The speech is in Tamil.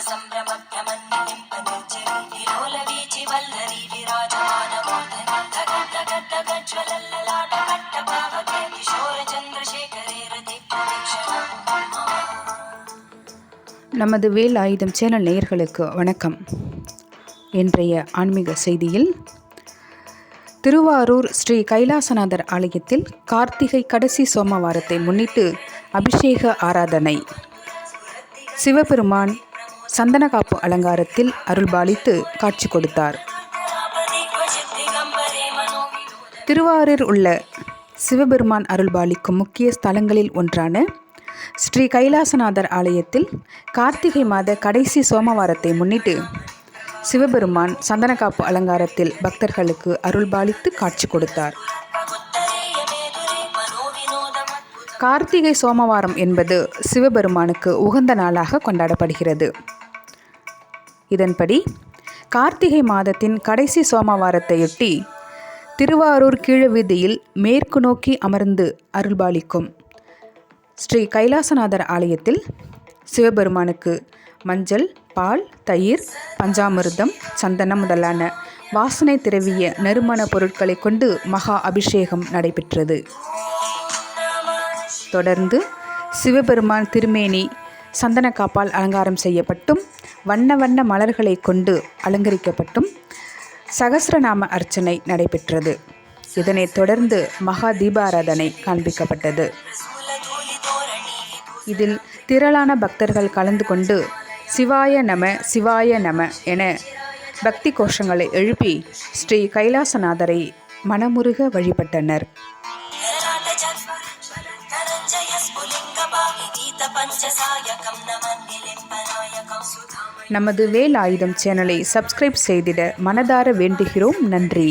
ಸಂಭ್ರಮ நமது வேல் ஆயுதம் சேனல் நேயர்களுக்கு வணக்கம். இன்றைய ஆன்மீக செய்தியில் திருவாரூர் ஸ்ரீ கைலாசநாதர் ஆலயத்தில் கார்த்திகை கடைசி சோமவாரத்தை முன்னிட்டு அபிஷேக ஆராதனை. சிவபெருமான் சந்தனகாப்பு அலங்காரத்தில் அருள்பாலித்து காட்சி கொடுத்தார். திருவாரூர் உள்ள சிவபெருமான் அருள்பாலிக்கும் முக்கிய ஸ்தலங்களில் ஒன்றான ஸ்ரீ கைலாசநாதர் ஆலயத்தில் கார்த்திகை மாத கடைசி சோமவாரத்தை முன்னிட்டு சிவபெருமான் சந்தனக்காப்பு அலங்காரத்தில் பக்தர்களுக்கு அருள்பாலித்து காட்சி கொடுத்தார். கார்த்திகை சோமவாரம் என்பது சிவபெருமானுக்கு உகந்த நாளாக கொண்டாடப்படுகிறது. இதன்படி கார்த்திகை மாதத்தின் கடைசி சோமவாரத்தையொட்டி திருவாரூர் கீழவீதியில் மேற்கு நோக்கி அமர்ந்து அருள்பாலிக்கும் ஸ்ரீ கைலாசநாதர் ஆலயத்தில் சிவபெருமானுக்கு மஞ்சள் பால் தயிர் பஞ்சாமிர்தம் சந்தனம் முதலான வாசனை திரவிய நறுமண பொருட்களை கொண்டு மகா அபிஷேகம் நடைபெற்றது. தொடர்ந்து சிவபெருமான் திருமேனி சந்தன காப்பால் அலங்காரம் செய்யப்பட்டும் வண்ண வண்ண மலர்களை கொண்டு அலங்கரிக்கப்பட்டும் சகசிரநாம அர்ச்சனை நடைபெற்றது. இதனைத் தொடர்ந்து மகா தீபாராதனை காண்பிக்கப்பட்டது. இதில் திரளான பக்தர்கள் கலந்து கொண்டு சிவாய நம சிவாய நம என பக்தி கோஷங்களை எழுப்பி ஸ்ரீ கைலாசநாதரை மனமுருக வழிபட்டனர். நமது வேல் ஆயுதம் சேனலை சப்ஸ்கிரைப் செய்திட மனதார வேண்டுகிறோம். நன்றி.